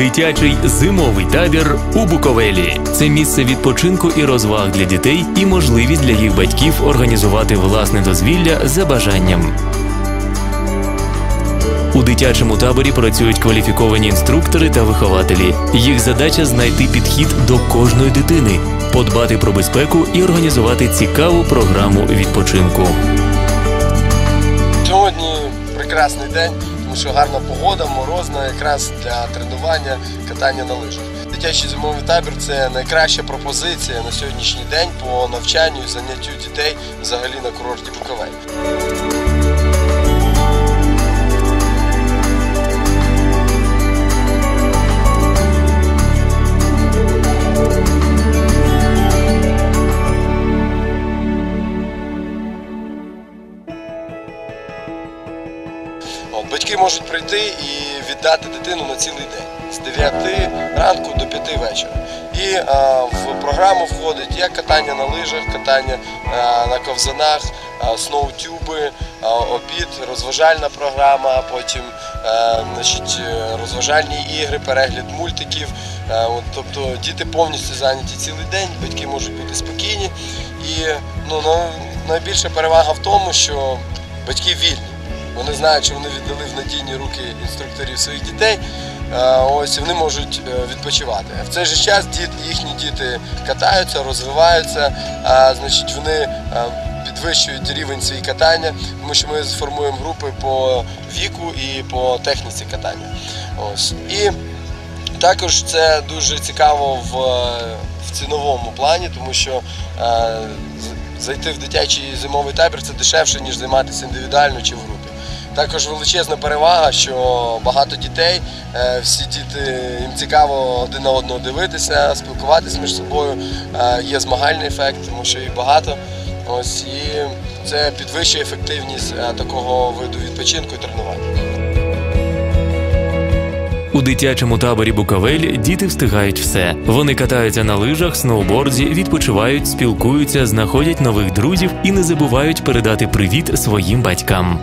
Дитячий зимовий табір у Буковелі це місце відпочинку і розваг для дітей і можливість для їх батьків організувати власне дозвілля за бажанням. У дитячому таборі працюють кваліфіковані інструктори та вихователі. Їх задача знайти підхід до кожної дитини, подбати про безпеку і організувати цікаву програму відпочинку. Сьогодні прекрасний день, тому що гарна погода, морозна, якраз для тренування катання на лижах. Дитячий зимовий табір це найкраща пропозиція на сьогоднішній день по навчанню і заняттю дітей взагалі на курорті Буковель. Батьки можуть прийти і віддати дитину на цілий день з 9 ранку до 5 вечора. І е, в програму входить як катання на лижах, катання е, на ковзанах, е, сноутюби, е, обід, розважальна програма, потім е, значить, е, розважальні ігри, перегляд мультиків. Е, от, тобто діти повністю зайняті цілий день, батьки можуть бути спокійні. І ну, на- найбільша перевага в тому, що батьки вільні. Вони знають, що вони віддали в надійні руки інструкторів своїх дітей. е, Ось вони можуть е, відпочивати. В цей же час їхні діти катаються, розвиваються, а, значить, вони е, підвищують рівень свої катання, тому що ми сформуємо групи по віку і по техніці катання. Ось. І також це дуже цікаво в, в ціновому плані, тому що е, зайти в дитячий зимовий табір це дешевше, ніж займатися індивідуально чи в. Також величезна перевага, що багато дітей, е, всі діти їм цікаво один на одного дивитися, спілкуватися між собою. Е, Є змагальний ефект, тому що їх багато. Ось і це підвищує ефективність е, такого виду відпочинку і тренування. У дитячому таборі Буковель діти встигають все. Вони катаються на лижах, сноуборді, відпочивають, спілкуються, знаходять нових друзів і не забувають передати привіт своїм батькам.